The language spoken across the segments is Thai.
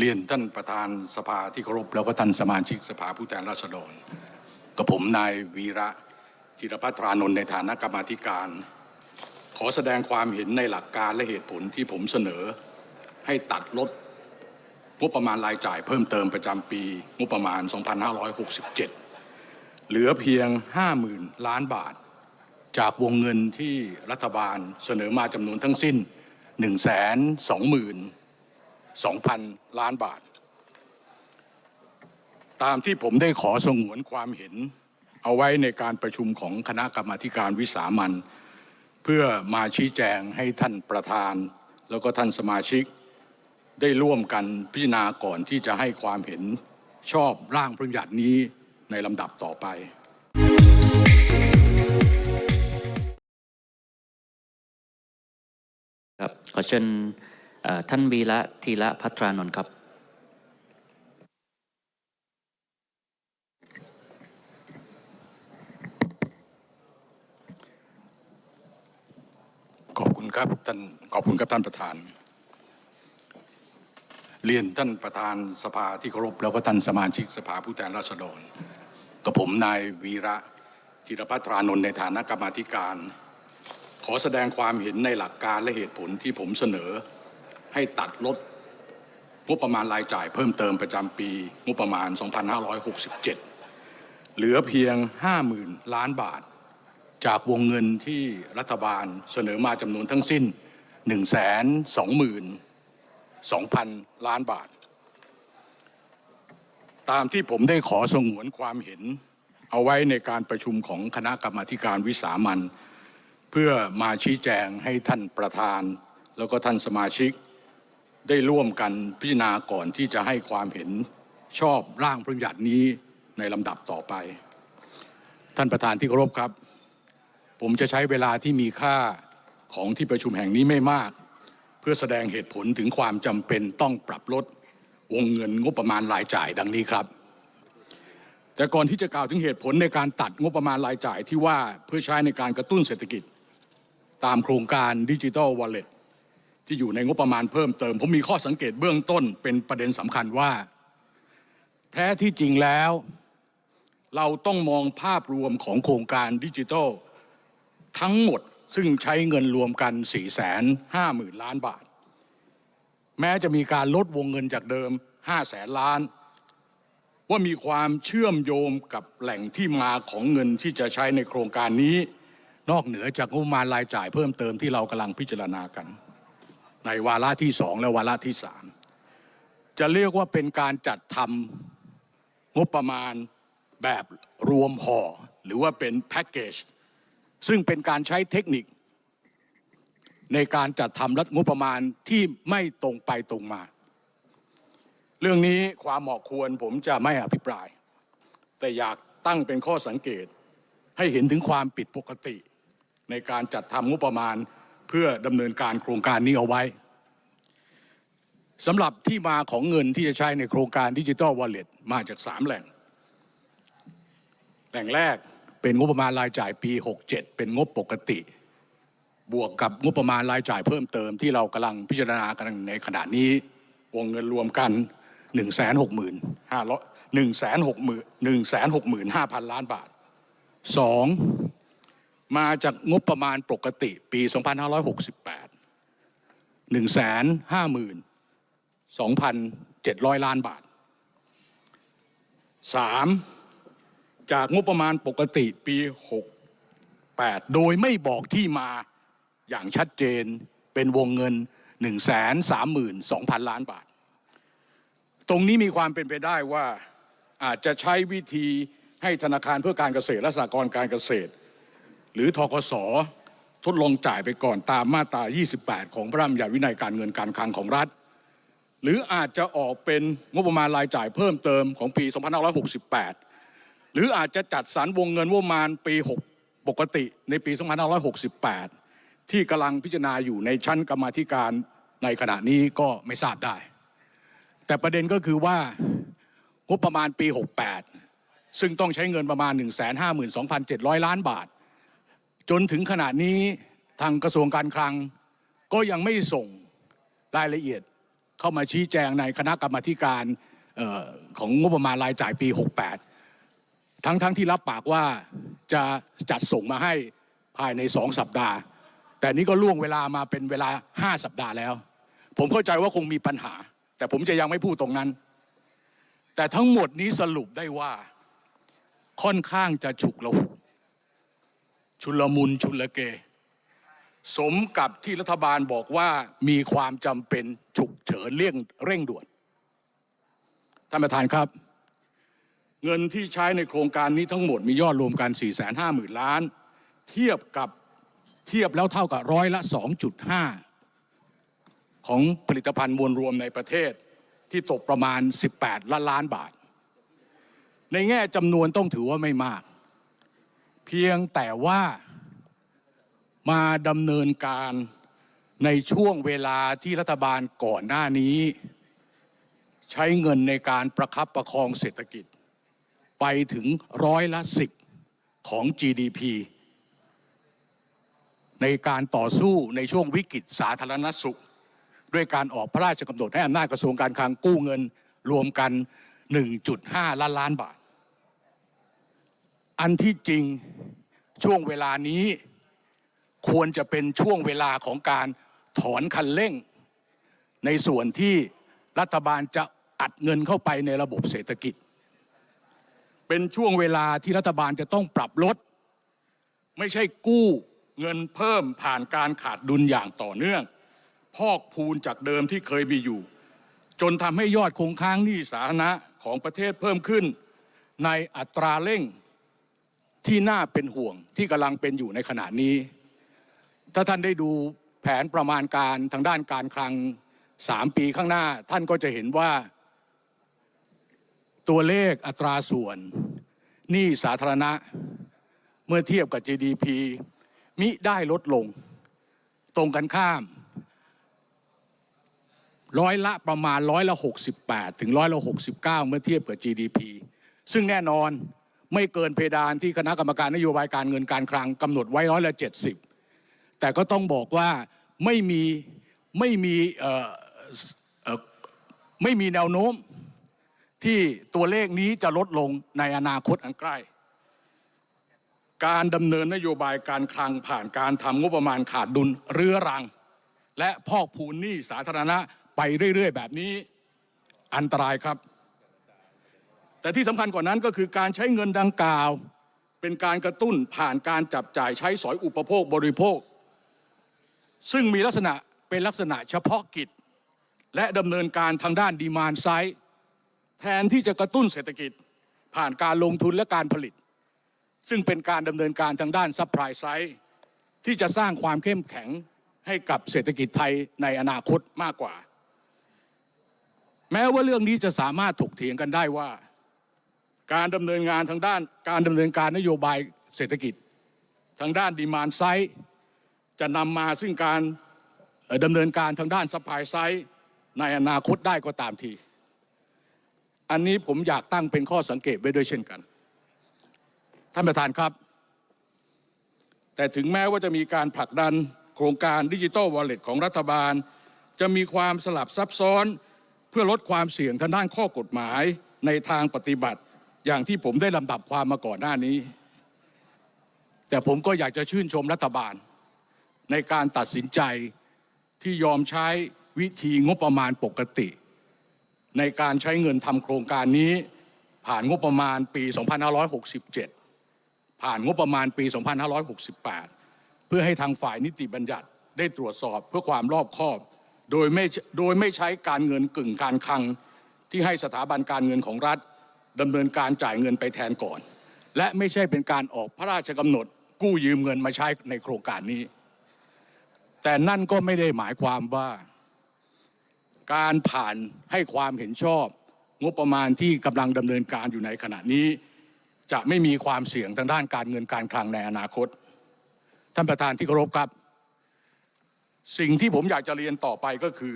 เรียนท่านประธานสภาที่เคารพแล้วก็ท่านสมาชิกสภาผู้แทนราษฎรกับผมนายวีระจิรพัฒรานนท์ในฐานะกรรมาธิการ ขอแสดงความเห็นในหลักการและเหตุผลที่ผมเสนอ ให้ตัดลดงบประมาณรายจ่ายเพิ่มเติมประจำปีงบประมาณ 2567 เหลือเพียง 50,000 ล้านบาท จากวงเงินที่รัฐบาลเสนอมาจำนวนทั้งสิ้น 120,000 2,000 ล้านบาท ตามที่ผมได้ขอสงวนความเห็น เอาไว้ในการประชุมของคณะกรรมาการวิสามันเพื่อมาชี้แจงให้ท่านประธาน แล้วก็ท่านสมาชิก ได้ร่วมกันพิจารณาก่อนที่จะให้ความเห็นชอบร่างพระบัญญัตินี้ในลำดับต่อไปครับขอเชิญ ท่านวีระธีระพัทรานนท์ครับ ขอบคุณครับท่านขอบคุณครับท่านประธาน เรียนท่านประธานสภาที่เคารพแล้วก็ท่านสมาชิกสภาผู้แทนราษฎรกับผมนายวีระจิรพัฒรานนท์ในฐานะกรรมาธิการ ขอแสดงความเห็นในหลักการและเหตุผลที่ผมเสนอ ให้ตัดลดงบประมาณรายจ่ายเพิ่มเติมประจำปีงบประมาณ 2567 เหลือเพียง 50,000 ล้านบาท จากวงเงินที่รัฐบาลเสนอมาจำนวนทั้งสิ้น 122,000 ล้านบาท ตามที่ผมได้ขอสงวนความเห็น เอาไว้ในการประชุมของคณะกรรมาการวิสามันเพื่อมาชี้แจงให้ท่านประธาน แล้วก็ท่านสมาชิก ได้ร่วมกันพิจารณาก่อนที่จะให้ความเห็นชอบร่างพระบัญญัตินี้ในลำดับต่อไป ท่านประธานที่เคารพครับ ผมจะใช้เวลาที่มีค่าของที่ประชุมแห่งนี้ไม่มาก เพื่อแสดงเหตุผลถึงความจำเป็นต้องปรับลดวงเงินงบประมาณรายจ่ายดังนี้ครับ แต่ก่อนที่จะกล่าวถึงเหตุผลในการตัดงบประมาณรายจ่ายที่ว่าเพื่อใช้ในการกระตุ้นเศรษฐกิจ ตามโครงการดิจิ t a ลวอลเล็ต ที่อยู่ในงบประมาณเพิ่มเติม ผมมีข้อสังเกตเบื้องต้นเป็นประเด็นสำคัญว่า แท้ที่จริงแล้ว เราต้องมองภาพรวมของโครงการดิจิทัล ทั้งหมดซึ่งใช้เงินรวมกัน 4 5 0 0 0 0 ล้านบาท แม้จะมีการลดวงเงินจากเดิม5แสนล้าน ว่ามีความเชื่อมโยงกับแหล่งที่มาของเงินที่จะใช้ในโครงการนี้ นอกเหนือจากงบประมาณรายจ่ายเพิ่มเติมที่เรากำลังพิจารณากัน ในวาระที่สองและวาระที่สามจะเรียกว่าเป็นการจัดทำงบประมาณแบบรวมห่อหรือว่าเป็นแพ็กเกจซึ่งเป็นการใช้เทคนิค ในการจัดทำรัฐงบประมาณที่ไม่ตรงไปตรงมา เรื่องนี้ความเหมาะควรผมจะไม่อภิปราย แต่อยากตั้งเป็นข้อสังเกตให้เห็นถึงความผิดปกติ ในการจัดทำงบประมาณ เพื่อดำเนินการโครงการนี้เอาไว้สำหรับที่มาของเงินที่จะใช้ในโครงการดิจิ t a ลวอลเล็ตมาจากสามแหล่ง แหล่งแรกเป็นงบประมาณรายจ่ายปี 67 เป็นงบปกติ บวกกับงบประมาณรายจ่ายเพิ่มเติมที่เรากำลังพิจารณากันในขณะนี้วงเงินรวมกัน 1 6 5 0 0 0 1 6 5,000 ล้านบาท 2. มาจากงบประมาณปกติปี 2568 1 5 2,700 ล้านบาท 3. จากงบประมาณปกติปี 68 โดยไม่บอกที่มาอย่างชัดเจนเป็นวงเงิน 132,000 ล้านบาท ตรงนี้มีความเป็นไปได้ว่าอาจจะใช้วิธีให้ธนาคารเพื่อการเกษตรและสหกรณ์การเกษตร หรือทกสทดลองจ่ายไปก่อนตามมาตรา 28 ของพระราชบัญญัติวินัยการเงินการคลังของรัฐ หรืออาจจะออกเป็นงบประมาณรายจ่ายเพิ่มเติมของปี 2568 หรืออาจจะจัดสรรวงเงินงบประมาณปี 6 ปกติในปี 2568 ที่กำลังพิจารณาอยู่ในชั้นกรรมาธิการในขณะนี้ก็ไม่ทราบได้ แต่ประเด็นก็คือว่างบประมาณปี 68 ซึ่งต้องใช้เงินประมาณ 152,700 ล้านบาท จนถึงขณะนี้ทางกระทรวงการคลัง ก็ยังไม่ส่งรายละเอียดเข้ามาชี้แจงในคณะกรรมาธิการออของงบประมาณรายจ่ายปี 68 ทั้งทั้งที่รับปากว่าจะจัดส่งมาให้ภายในสองสัปดาห์ แต่นี้ก็ล่วงเวลามาเป็นเวลาห้าสัปดาห์แล้ว ผมเข้าใจว่าคงมีปัญหา แต่ผมจะยังไม่พูดตรงนั้น แต่ทั้งหมดนี้สรุปได้ว่าค่อนข้างจะฉุกละหุก ชุลมุนชุลเก สมกับที่รัฐบาลบอกว่ามีความจำเป็นฉุกเฉินเร่งเร่งด่วนท่านประธานครับ เงินที่ใช้ในโครงการนี้ทั้งหมดมียอดรวมกัน 4 5 0 0 0 0 ล้าน เทียบกับเทียบแล้วเท่ากับร้อยละ 2.5 ของผลิตภัณฑ์มวลรวมในประเทศที่ตกประมาณ 18 ล้านล้านบาท ในแง่จำนวนต้องถือว่าไม่มาก เพียงแต่ว่ามาดำเนินการในช่วงเวลาที่รัฐบาลก่อนหน้านี้ ใช้เงินในการประคับประคองเศรษฐกิจ ไปถึงร้อยละสิบของ GDP ในการต่อสู้ในช่วงวิกฤตสาธารณสุข ด้วยการออกพระราชกำหนดให้อำนาจกระทรวงการคลังกู้เงินรวมกัน 1.5 ล้านล้านบาท อันที่จริงช่วงเวลานี้ควรจะเป็นช่วงเวลาของการถอนคันเร่ง ในส่วนที่รัฐบาลจะอัดเงินเข้าไปในระบบเศรษฐกิจ เป็นช่วงเวลาที่รัฐบาลจะต้องปรับลด ไม่ใช่กู้เงินเพิ่มผ่านการขาดดุลอย่างต่อเนื่อง พอกพูนจากเดิมที่เคยมีอยู่ จนทำให้ยอดคงค้างหนี้สาธารณะของประเทศเพิ่มขึ้น ในอัตราเร่ง ที่น่าเป็นห่วงที่กำลังเป็นอยู่ในขณะนี้ ถ้าท่านได้ดูแผนประมาณการทางด้านการคลังสามปีข้างหน้า ท่านก็จะเห็นว่า ตัวเลขอัตราส่วนหนี้สาธารณะเมื่อเทียบกับ GDP มิได้ลดลง ตรงกันข้าม ร้อยละประมาณร้อยละ 68 ถึงร้อยละ 69 เมื่อเทียบกับ GDP ซึ่งแน่นอน ไม่เกินเพดานที่คณะกรรมการนโยบายการเงินการคลังกำหนดไว้ร้อยละ70แต่ก็ต้องบอกว่าไม่มีไม่มีไม่มีแนวโน้มที่ตัวเลขนี้จะลดลงในอนาคตอันใกล้ การดำเนินนโยบายการคลังผ่านการทำงบประมาณขาดดุลเรื้อรัง และพอกพูนหนี้สาธารณะไปเรื่อย ๆ แบบนี้อันตรายครับ แต่ที่สำคัญกว่านั้นก็คือการใช้เงินดังกล่าว เป็นการกระตุ้นผ่านการจับจ่ายใช้สอยอุปโภคบริโภค ซึ่งมีลักษณะเป็นลักษณะเฉพาะกิจ และดำเนินการทางด้านดีมานไซด์แทนที่จะกระตุ้นเศรษฐกิจ ผ่านการลงทุนและการผลิต ซึ่งเป็นการดำเนินการทางด้านซัพพลายไซด์ที่จะสร้างความเข้มแข็งให้กับเศรษฐกิจไทยในอนาคตมากกว่า แม้ว่าเรื่องนี้จะสามารถถกเถียงกันได้ว่า การดำเนินงานทางด้านการดำเนินการนโยบายเศรษฐกิจ ทางด้านดีมานไซด์จะนำมาซึ่งการเอ่อดำเนินการทางด้านซัพพลายไซด์ในอนาคตได้ก็ตามที อันนี้ผมอยากตั้งเป็นข้อสังเกตไว้ด้วยเช่นกัน ท่านประธานครับ แต่ถึงแม้ว่าจะมีการผลักดันโครงการดิจิ t a ลวอลเล็ตของรัฐบาล จะมีความสลับซับซ้อนเพื่อลดความเสี่ยงทางด้านข้อกฎหมายในทางปฏิบัติ อย่างที่ผมได้ลำดับความมาก่อนหน้านี้ แต่ผมก็อยากจะชื่นชมรัฐบาล ในการตัดสินใจที่ยอมใช้วิธีงบประมาณปกติ ในการใช้เงินทำโครงการนี้ ผ่านงบประมาณปี 2567 ผ่านงบประมาณปี 2568 เพื่อให้ทางฝ่ายนิติบัญญัติได้ตรวจสอบเพื่อความรอบคอบ โดยไม่โดยไม่ใช้การเงินกึ่งการคลังที่ให้สถาบันการเงินของรัฐ ดำเนินการจ่ายเงินไปแทนก่อน และไม่ใช่เป็นการออกพระราชกำหนด กู้ยืมเงินมาใช้ในโครงการนี้ แต่นั่นก็ไม่ได้หมายความว่า การผ่านให้ความเห็นชอบ งบประมาณที่กำลังดำเนินการอยู่ในขณะนี้ จะไม่มีความเสี่ยงทางด้านการเงินการคลังในอนาคต ท่านประธานที่เคารพครับ สิ่งที่ผมอยากจะเรียนต่อไปก็คือ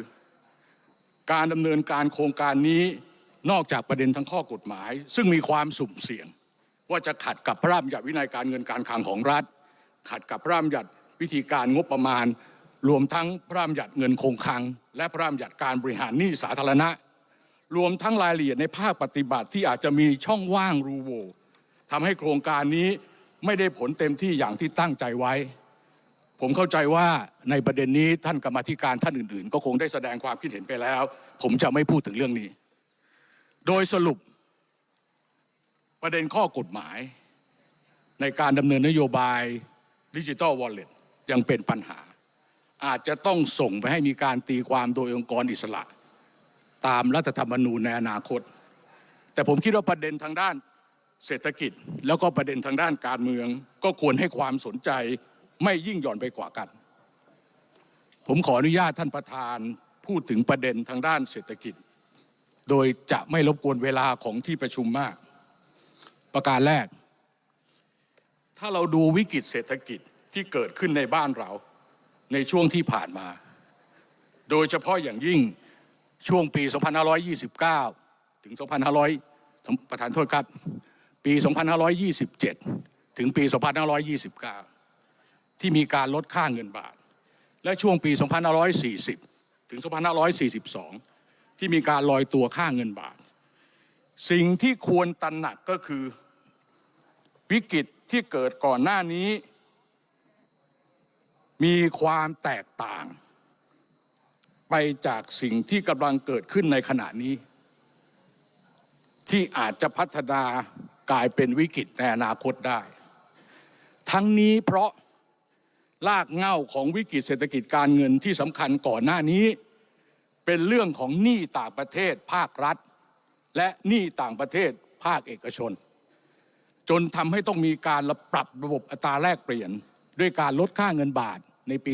การดำเนินการโครงการนี้ อกจากประเด็นทางข้อกฎหมาย ซึ่งมีความสุ่มเสี่ยง ว่าจะขัดกับพระราชบัญญัติวินัยการเงินการคลังของรัฐ ขัดกับพระราชบัญญัติวิธีการงบประมาณ รวมทั้งพระราชบัญญัติเงินคงคลัง และพระราชบัญญัติการบริหารหนี้สาธารณะ รวมทั้งรายละเอียดในภาคปฏิบัติที่อาจจะมีช่องว่างรูโวทำให้โครงการนี้ไม่ได้ผลเต็มที่อย่างที่ตั้งใจไว้ ผมเข้าใจว่าในประเด็นนี้ท่านกรรมธิการท่านอื่น ๆ ก็คงได้แสดงความคิดเห็นไปแล้ว ผมจะไม่พูดถึงเรื่องนี้ โดยสรุปประเด็นข้อกฎหมายในการดำเนินนโยบายดิจิ t a ลวอลเล็ตยังเป็นปัญหา อาจจะต้องส่งไปให้มีการตีความโดยองค์กรอิสระ ตามรัฐธรรมนูญในอนาคต แต่ผมคิดว่าประเด็นทางด้านเศรษฐกิจ แล้วก็ประเด็นทางด้านการเมือง ก็ควรให้ความสนใจไม่ยิ่งหย่อนไปกว่ากัน ผมขออนุญาตท่านประธานพูดถึงประเด็นทางด้านเศรษฐกิจ โดยจะไม่รบกวนเวลาของที่ประชุมมาก ประการแรก ถ้าเราดูวิกฤตเศรษฐกิจที่เกิดขึ้นในบ้านเราในช่วงที่ผ่านมา โดยเฉพาะอย่างยิ่งช่วงปี 2529 ถึง 2500 ประธานโทษครับ ปี 2527 ถึงปี 2529 ที่มีการลดค่าเงินบาท และช่วงปี 2540 ถึง 2542 ที่มีการลอยตัวค่าเงินบาท สิ่งที่ควรตระหนักก็คือ วิกฤตที่เกิดก่อนหน้านี้ มีความแตกต่าง ไปจากสิ่งที่กำลังเกิดขึ้นในขณะนี้ ที่อาจจะพัฒนากลายเป็นวิกฤตในอนาคตได้ ทั้งนี้เพราะลากเง้าของวิกฤตเศรษฐกิจการเงินที่สำคัญก่อนหน้านี้ เป็นเรื่องของหนี้ต่างประเทศภาครัฐ และหนี้ต่างประเทศภาคเอกชน จนทำให้ต้องมีการปรับระบบอัตราแลกเปลี่ยน ด้วยการลดค่าเงินบาทในปี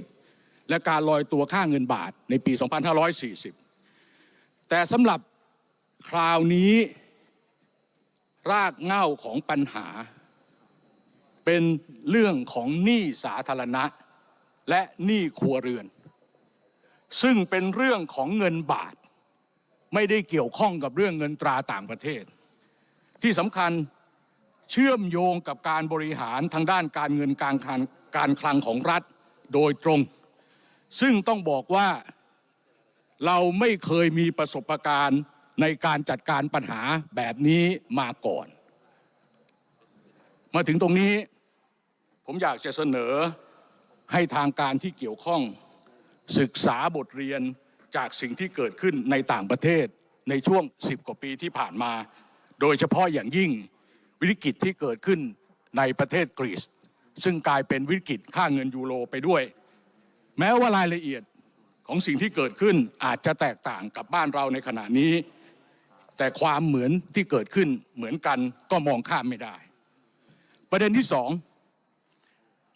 2527 และการลอยตัวค่าเงินบาทในปี 2540 แต่สำหรับคราวนี้รากเหง้าของปัญหา เป็นเรื่องของหนี้สาธารณะ และหนี้ครัวเรือน ซึ่งเป็นเรื่องของเงินบาท ไม่ได้เกี่ยวข้องกับเรื่องเงินตราต่างประเทศ ที่สำคัญเชื่อมโยงกับการบริหารทางด้านการเงินการคลังการคลังของรัฐโดยตรง ซึ่งต้องบอกว่าเราไม่เคยมีประสบการณ์ในการจัดการปัญหาแบบนี้มาก่อน มาถึงตรงนี้ ผมอยากจะเสนอให้ทางการที่เกี่ยวข้อง ศึกษาบทเรียนจากสิ่งที่เกิดขึ้นในต่างประเทศในช่วง 10 กว่าปีที่ผ่านมา โดยเฉพาะอย่างยิ่งวิกฤตที่เกิดขึ้นในประเทศกรีซซึ่งกลายเป็นวิกฤตค่าเงินยูโรไปด้วย แม้ว่ารายละเอียดของสิ่งที่เกิดขึ้นอาจจะแตกต่างกับบ้านเราในขณะนี้ แต่ความเหมือนที่เกิดขึ้นเหมือนกันก็มองข้ามไม่ได้ ประเด็นที่สอง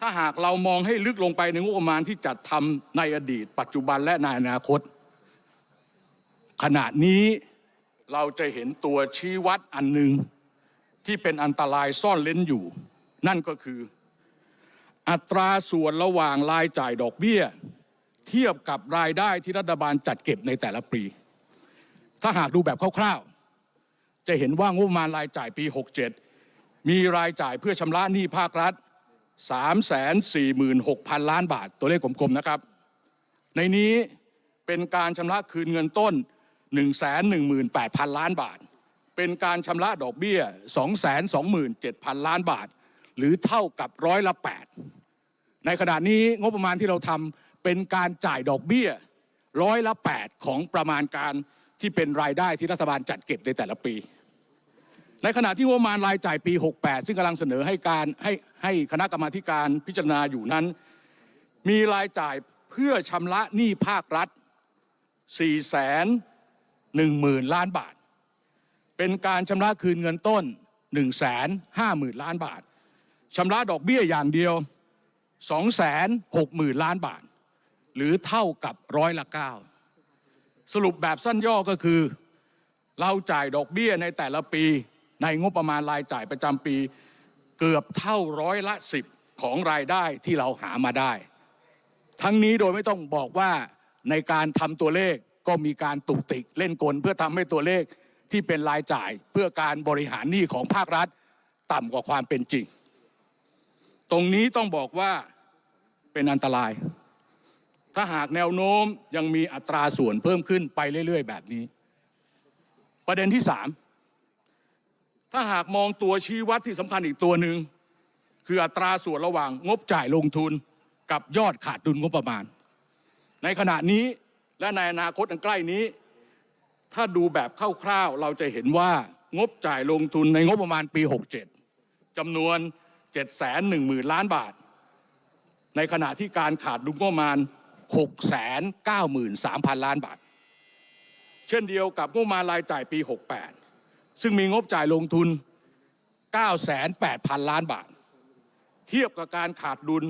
ถ้าหากเรามองให้ลึกลงไปในงบประมาณที่จัดทำในอดีต ปัจจุบันและในอนาคต ขณะนี้เราจะเห็นตัวชี้วัดอันหนึ่งที่เป็นอันตรายซ่อนเล้นอยู่ นั่นก็คือ อัตราส่วนระหว่างรายจ่ายดอกเบี้ย เทียบกับรายได้ที่รัฐบาลจัดเก็บในแต่ละปี ถ้าหากดูแบบคร่าวๆ จะเห็นว่างบประมาณรายจ่ายปี 67 มีรายจ่ายเพื่อชำระหนี้ภาครัฐ 346,000ล้านบาท ตัวเลขกลมๆนะครับ ในนี้เป็นการชำระคืนเงินต้น118,000ล้านบาท เป็นการชำระดอกเบี้ย227,000ล้านบาท หรือเท่ากับร้อยละ8ในขณะนี้งบประมาณที่เราทำเป็นการจ่ายดอกเบี้ยร้อยละ8ของประมาณการที่เป็นรายได้ที่รัฐบาลจัดเก็บในแต่ละปี ในขณะที่งบประมาณรายจ่ายปี 68 ซึ่งกำลังเสนอให้การให้ให้คณะกรรมาการพิจารณาอยู่นั้น มีรายจ่ายเพื่อชำระหนี้ภาครัฐ 4 1 0 0 0 0 ล้านบาท เป็นการชำระคืนเงินต้น 1 5 0 0 0 0 ล้านบาทชำระดอกเบี้ยอย่างเดียว 2 6 0 0 0 0 ล้านบาท หรือเท่ากับร้อยละ9สรุปแบบสั้นย่อก็คือ เราจ่ายดอกเบี้ยในแต่ละปี ในงบประมาณรายจ่ายประจำปีเกือบเท่าร้อยละ10ของรายได้ที่เราหามาได้ ทั้งนี้โดยไม่ต้องบอกว่าในการทำตัวเลขก็มีการตุกติกเล่นกลเพื่อทำให้ตัวเลขที่เป็นรายจ่ายเพื่อการบริหารหนี้ของภาครัฐ ต่ำกว่าความเป็นจริง ตรงนี้ต้องบอกว่าเป็นอันตราย ถ้าหากแนวโน้มยังมีอัตราส่วนเพิ่มขึ้นไปเรื่อย ๆ แบบนี้ ประเด็นที่สาม ถ้าหากมองตัวชี้วัดที่สำคัญอีกตัวหนึ่งคืออัตราส่วนระหว่างงบจ่ายลงทุนกับยอดขาดดุลงบประมาณ ในขณะนี้และในอนาคตอันใกล้นี้ ถ้าดูแบบคร่าวๆเราจะเห็นว่างบจ่ายลงทุนในงบประมาณปี 67จำนวน 710,000 ล้านบาท ในขณะที่การขาดดุลงบประมาณ 693,000 ล้านบาท เช่นเดียวกับงบประมาณรายจ่ายปี 68 ซึ่งมีงบจ่ายลงทุน 98,000 ล้านบาท เทียบกับการขาดดุล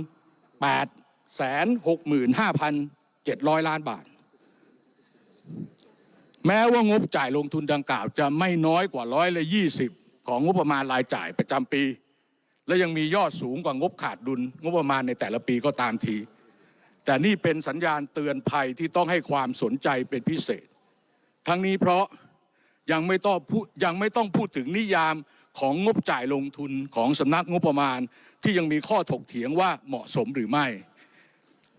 865,700 ล้านบาท แม้ว่างบจ่ายลงทุนดังกล่าว จะไม่น้อยกว่าร้อยละยี่สิบของงบประมาณรายจ่ายประจำปี และยังมียอดสูงกว่างบขาดดุล งบประมาณในแต่ละปีก็ตามที แต่นี่เป็นสัญญาณเตือนภัยที่ต้องให้ความสนใจเป็นพิเศษ ทั้งนี้เพราะ ยังไม่ต้องพูดยังไม่ต้องพูดถึงนิยามของงบจ่ายลงทุนของสำนักงบประมาณ ที่ยังมีข้อถกเถียงว่าเหมาะสมหรือไม่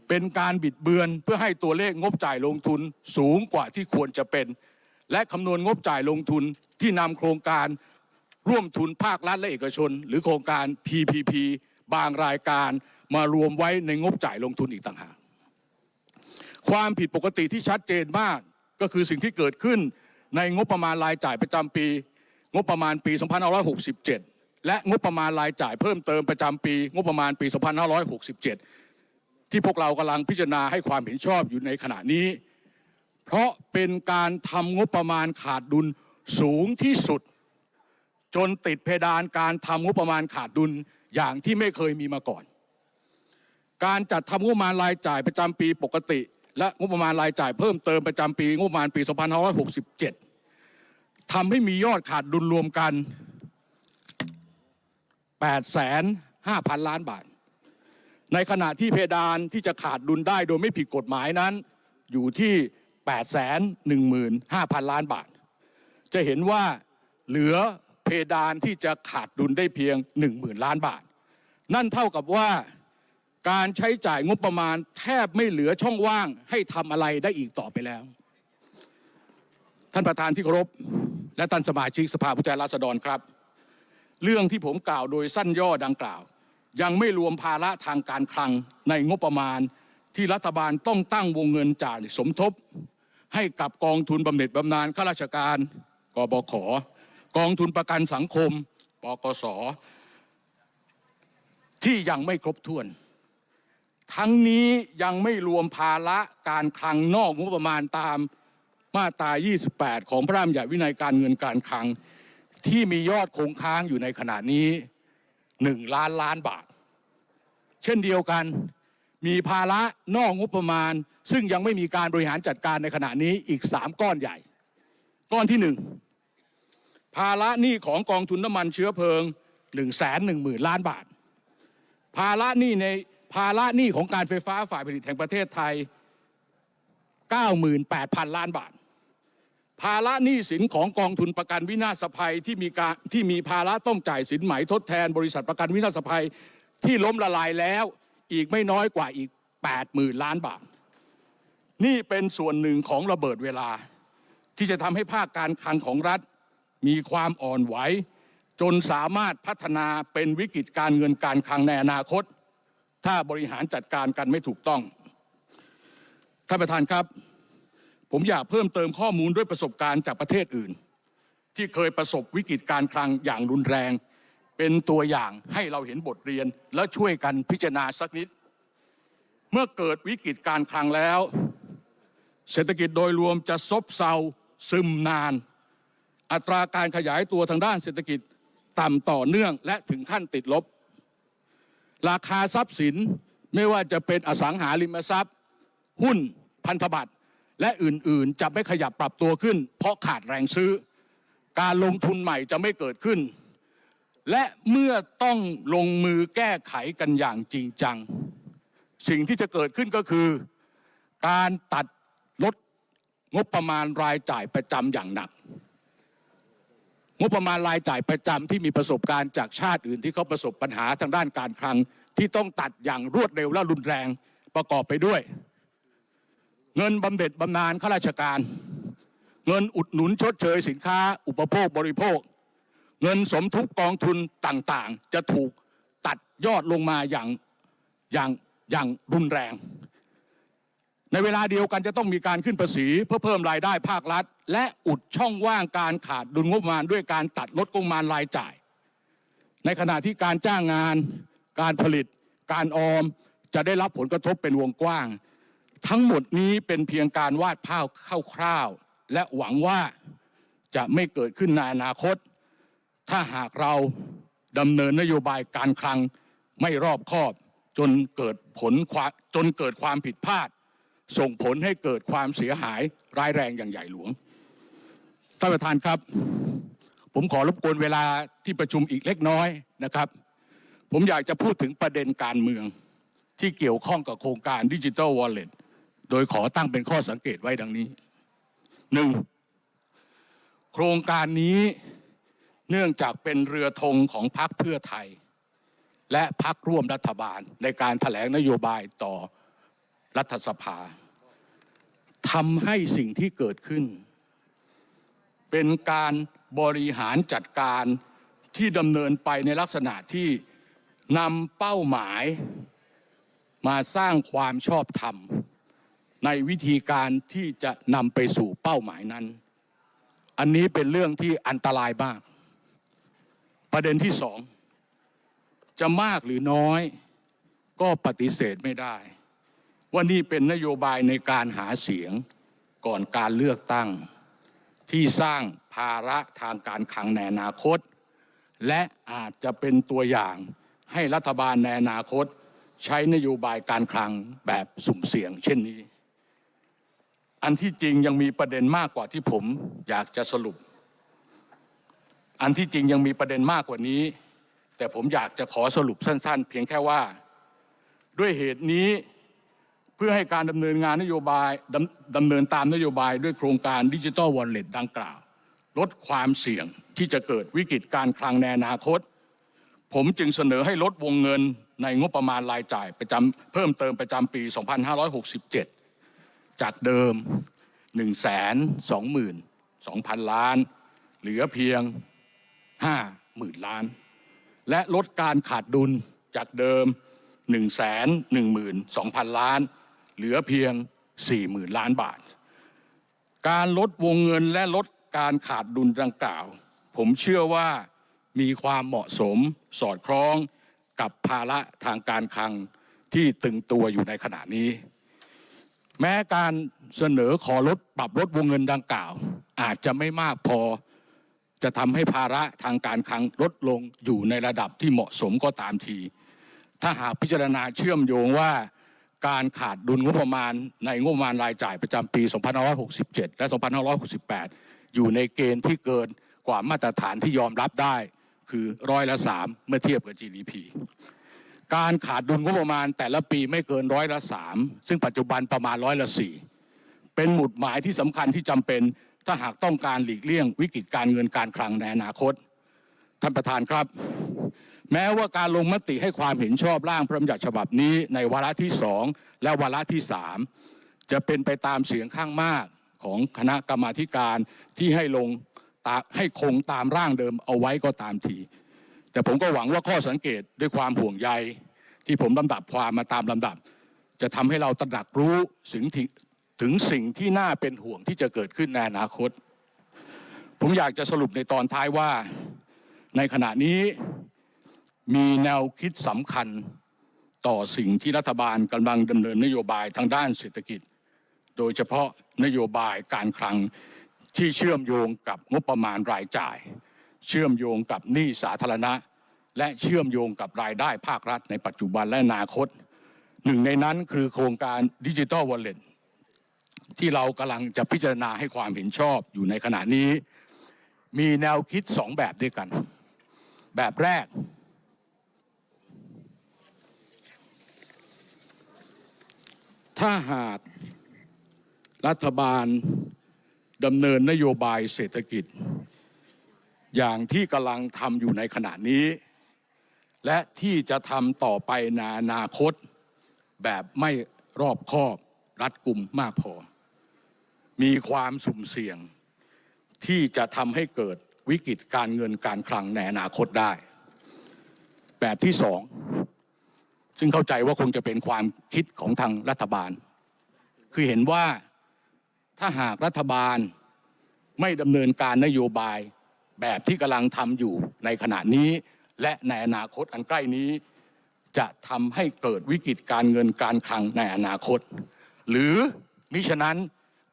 เป็นการบิดเบือนเพื่อให้ตัวเลขงบจ่ายลงทุนสูงกว่าที่ควรจะเป็น และคำนวณงบจ่ายลงทุนที่นำโครงการร่วมทุนภาครัฐและเอกชน หรือโครงการ PPP บางรายการมารวมไว้ในงบจ่ายลงทุนอีกต่างหากความผิดปกติที่ชัดเจนมากก็คือสิ่งที่เกิดขึ้น ในงบประมาณรายจ่ายประจำปี งบประมาณปี 2567 และงบประมาณรายจ่ายเพิ่มเติมประจำปี งบประมาณปี 2567 ที่พวกเรากำลังพิจารณาให้ความเห็นชอบอยู่ในขณะนี้ เพราะเป็นการทำงบประมาณขาดดุลสูงที่สุด จนติดเพดานการทำงบประมาณขาดดุลอย่างที่ไม่เคยมีมาก่อน การจัดทำงบประมาณรายจ่ายประจำปีปกติ และงบประมาณรายจ่ายเพิ่มเติมประจำปีงบประมาณปี 2567ทำให้มียอดขาดดุลรวมกัน 8,500 ล้านบาท ในขณะที่เพดานที่จะขาดดุลได้โดยไม่ผิดกฎหมายนั้น อยู่ที่ 815,000 ล้านบาท จะเห็นว่าเหลือเพดานที่จะขาดดุลได้เพียง 10,000 ล้านบาท นั่นเท่ากับว่า การใช้จ่ายงบประมาณแทบไม่เหลือช่องว่างให้ทำอะไรได้อีกต่อไปแล้ว ท่านประธานที่เคารพและท่านสมาชิกสภาผู้แทนราษฎรครับ เรื่องที่ผมกล่าวโดยสั้นย่อดังกล่าว ยังไม่รวมภาระทางการคลังในงบประมาณที่รัฐบาลต้องตั้งวงเงินจ่ายสมทบ ให้กับกองทุนบำเหน็จบำนาญข้าราชการกบขกองทุนประกันสังคมปกสที่ยังไม่ครบถ้วน ทั้งนี้ยังไม่รวมภาระการคลังนอกงบประมาณตามมาตรา 28 ของพระราชบัญญัติวินัยการเงินการคลัง ที่มียอดคงค้างอยู่ในขณะนี้1ล้านล้านบาท เช่นเดียวกัน มีภาระนอกงบประมาณ ซึ่งยังไม่มีการบริหารจัดการในขณะนี้อีก3ก้อนใหญ่ ก้อนที่1ภาระหนี้ของกองทุนน้ำมันเชื้อเพลิง1 1 0 0 0 0ล้านบาท ภาระหนี้ใน ภาระหนี้ของการไฟฟ้าฝ่ายผลิตแห่งประเทศไทย 98,000 ล้านบาท ภาระหนี้สินของกองทุนประกันวินาศภัยที่มีการที่มีภาระต้องจ่ายสินไหมทดแทนบริษัทประกันวินาศภัยที่ล้มละลายแล้วอีกไม่น้อยกว่าอีก 80,000 ล้านบาท นี่เป็นส่วนหนึ่งของระเบิดเวลา ที่จะทำให้ภาคการคลังของรัฐ มีความอ่อนไหวจนสามารถพัฒนาเป็นวิกฤตการเงินการคลังในอนาคต ถ้าบริหารจัดการกันไม่ถูกต้องท่านประธานครับ ผมอยากเพิ่มเติมข้อมูลด้วยประสบการณ์จากประเทศอื่น ที่เคยประสบวิกฤตการคลังอย่างรุนแรง เป็นตัวอย่างให้เราเห็นบทเรียนและช่วยกันพิจารณาสักนิด เมื่อเกิดวิกฤตการคลังแล้ว เศรษฐกิจโดยรวมจะซบเซาซึมนาน อัตราการขยายตัวทางด้านเศรษฐกิจต่ำต่อเนื่องและถึงขั้นติดลบ ราคาทรัพย์สินไม่ว่าจะเป็นอสังหาริมทรัพย์ หุ้นพันธบัตรและอื่นๆ จะไม่ขยับปรับตัวขึ้น เพราะขาดแรงซื้อ การลงทุนใหม่จะไม่เกิดขึ้น และเมื่อต้องลงมือแก้ไขกันอย่างจริงจัง สิ่งที่จะเกิดขึ้นก็คือ การตัดลดงบประมาณรายจ่ายประจำอย่างหนัก งบประมาณรายจ่ายประจำที่มีประสบการณ์จากชาติอื่นที่เขาประสบปัญหาทางด้านการคลัง ที่ต้องตัดอย่างรวดเร็วและรุนแรงประกอบไปด้วย เงินบำเหน็จบำนาญข้าราชการ เงินอุดหนุนชดเชยสินค้า อุปโภคบริโภค เงินสมทบกองทุนต่างๆ จะถูกตัดยอดลงมาอย่างอย่างอย่างรุนแรง ในเวลาเดียวกันจะต้องมีการขึ้นภาษีเพื่อเพิ่มรายได้ภาครัฐ และอุดช่องว่างการขาดดุลงบประมาณด้วยการตัดลดงบประมาณรายจ่าย ในขณะที่การจ้างงาน การผลิต การออมจะได้รับผลกระทบเป็นวงกว้าง ทั้งหมดนี้เป็นเพียงการวาดภาพคร่าวๆและหวังว่าจะไม่เกิดขึ้นในอนาคต ถ้าหากเราดำเนินนโยบายการคลังไม่รอบคอบ จนเกิดผลจนเกิดความผิดพลาด ส่งผลให้เกิดความเสียหายร้ายแรงอย่างใหญ่หลวงท่านประธานครับ ผมขอรบกวนเวลาที่ประชุมอีกเล็กน้อยนะครับ ผมอยากจะพูดถึงประเด็นการเมืองที่เกี่ยวข้องกับโครงการดิจิ t a ลวอลเล็ตโดยขอตั้งเป็นข้อสังเกตไว้ดังนี้หนึ่งโครงการนี้เนื่องจากเป็นเรือธงของพรรคเพื่อไทย และพรรคร่วมรัฐบาลในการถแถลงนโยบายต่อ รัฐสภาทำให้สิ่งที่เกิดขึ้น เป็นการบริหารจัดการที่ดำเนินไปในลักษณะที่นำเป้าหมายมาสร้างความชอบธรรม ในวิธีการที่จะนำไปสู่เป้าหมายนั้น อันนี้เป็นเรื่องที่อันตรายมาก ประเด็นที่สอง จะมากหรือน้อยก็ปฏิเสธไม่ได้ ว่านี่เป็นนโยบายในการหาเสียงก่อนการเลือกตั้ง ที่สร้างภาระทางการคลังในอนาคต และอาจจะเป็นตัวอย่างให้รัฐบาลในอนาคต ใช้นโยบายการคลังแบบสุ่มเสี่ยง เช่นนี้ อันที่จริงยังมีประเด็นมากกว่าที่ผมอยากจะสรุป อันที่จริงยังมีประเด็นมากกว่านี้ แต่ผมอยากจะขอสรุปสั้น ๆ เพียงแค่ว่า ด้วยเหตุนี้ เพื่อให้การดำเนินงานนโยบายดำดำเนินตามนโยบายด้วยโครงการดิจิ t a ลวอลเล็ตดังกล่าว ลดความเสี่ยงที่จะเกิดวิกฤตการคลังในอนาคต ผมจึงเสนอให้ลดวงเงินในงบประมาณรายจ่ายประจำเพิ่มเติมประจำปี 2567 จากเดิม 122,000 ล้าน เหลือเพียง 50,000 ล้าน และลดการขาดดุลจากเดิม 112,000 ล้าน เหลือเพียง 40,000 ล้านบาท การลดวงเงินและลดการขาดดุลดังกล่าว ผมเชื่อว่ามีความเหมาะสมสอดคล้องกับภาระทางการคลังที่ตึงตัวอยู่ในขณะนี้ แม้การเสนอขอลดปรับลดวงเงินดังกล่าว อาจจะไม่มากพอ จะทำให้ภาระทางการคลังลดลงอยู่ในระดับที่เหมาะสมก็ตามที ถ้าหากพิจารณาเชื่อมโยงว่า การขาดดุลงบประมาณในงบประมาณรายจ่ายประจำปี 2567 และ 2568 อยู่ในเกณฑ์ที่เกินกว่ามาตรฐานที่ยอมรับได้คือร้อยละสามเมื่อเทียบกับ GDP การขาดดุลงบประมาณแต่ละปีไม่เกินร้อยละสามซึ่งปัจจุบันประมาณร้อยละสี่เป็นหมุดหมายที่สำคัญที่จำเป็นถ้าหากต้องการหลีกเลี่ยงวิกฤตการเงินการคลังในอนาคต ท่านประธานครับ แม้ว่าการลงมติให้ความเห็นชอบร่างพระบัญญัติฉบับนี้ในวาระที่สองและวาระที่สามจะเป็นไปตามเสียงข้างมากของคณะกรรมาการที่ให้ลงให้คงตามร่างเดิมเอาไว้ก็ตามที แต่ผมก็หวังว่าข้อสังเกตด้วยความห่วงใย ที่ผมลำดับความมาตามลำดับ จะทำให้เราตระหนักรู้ถึงถึงสิ่งที่น่าเป็นห่วงที่จะเกิดขึ้นในอนาคต ผมอยากจะสรุปในตอนท้ายว่า ในขณะนี้ มีแนวคิดสำคัญต่อสิ่งที่รัฐบาลกำลังดำเนินนโยบายทางด้านเศรษฐกิจ โดยเฉพาะนโยบายการคลังที่เชื่อมโยงกับงบประมาณรายจ่าย เชื่อมโยงกับหนี้สาธารณะ และเชื่อมโยงกับรายได้ภาครัฐในปัจจุบันและอนาคต หนึ่งในนั้นคือโครงการดิจิ t a ลวอลเล็ตที่เรากำลังจะพิจารณาให้ความเห็นชอบอยู่ในขณะนี้ มีแนวคิดสองแบบด้วยกัน แบบแรก ถ้าหากรัฐบาลดำเนินนโยบายเศรษฐกิจ อย่างที่กำลังทำอยู่ในขณะนี้ และที่จะทำต่อไปในอนาคต แบบไม่รอบคอบรัดกุมมากพอ มีความสุ่มเสี่ยง ที่จะทำให้เกิดวิกฤตการเงินการคลังในอนาคตได้ แบบที่สอง ซึ่งเข้าใจว่าคงจะเป็นความคิดของทางรัฐบาล คือเห็นว่าถ้าหากรัฐบาลไม่ดำเนินการนโยบายแบบที่กำลังทำอยู่ในขณะนี้ และในอนาคตอันใกล้นี้ จะทำให้เกิดวิกฤตการเงินการคลังในอนาคต หรือมิฉะนั้น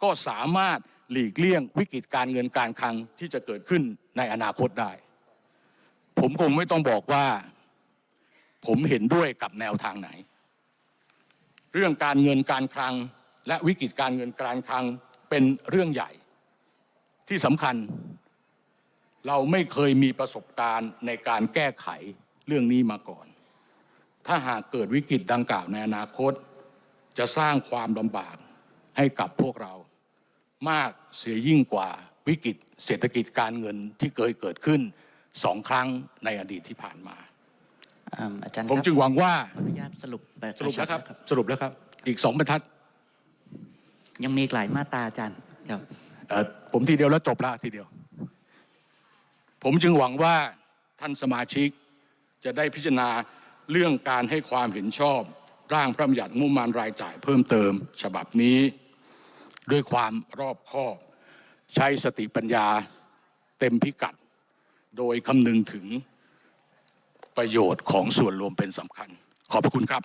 ก็สามารถหลีกเลี่ยงวิกฤตการเงินการคลังที่จะเกิดขึ้นในอนาคตได้ ผมคงไม่ต้องบอกว่า ผมเห็นด้วยกับแนวทางไหน เรื่องการเงินการคลัง และวิกฤตการเงินการคลังเป็นเรื่องใหญ่ ที่สำคัญ เราไม่เคยมีประสบการณ์ในการแก้ไขเรื่องนี้มาก่อน ถ้าหากเกิดวิกฤตดังกล่าวในอนาคต จะสร้างความลำบากให้กับพวกเรา มากเสียยิ่งกว่าวิกฤตเศรษฐกิจการเงินที่เคยเกิดขึ้นสองครั้งในอดีตที่ผ่านมา อ่าอาจารย์ผมครับจึงหวังว่าขออนุญาตสรุปแบบสรุปแล้วครับชัดๆสรุปแล้วครับ อีกสองบรรทัด ยังมีอีกหลายมาตราอาจารย์ครับเอ่อผมทีเดียวแล้วจบแล้วทีเดียว ผมจึงหวังว่าท่านสมาชิกจะได้พิจารณาเรื่องการให้ความเห็นชอบ ร่างพระบัญญัติงบประมาณรายจ่ายเพิ่มเติม ฉบับนี้ ด้วยความรอบคอบ ใช้สติปัญญาเต็มพิกัด โดยคำนึงถึง ประโยชน์ของส่วนรวมเป็นสำคัญ ขอบพระคุณครับ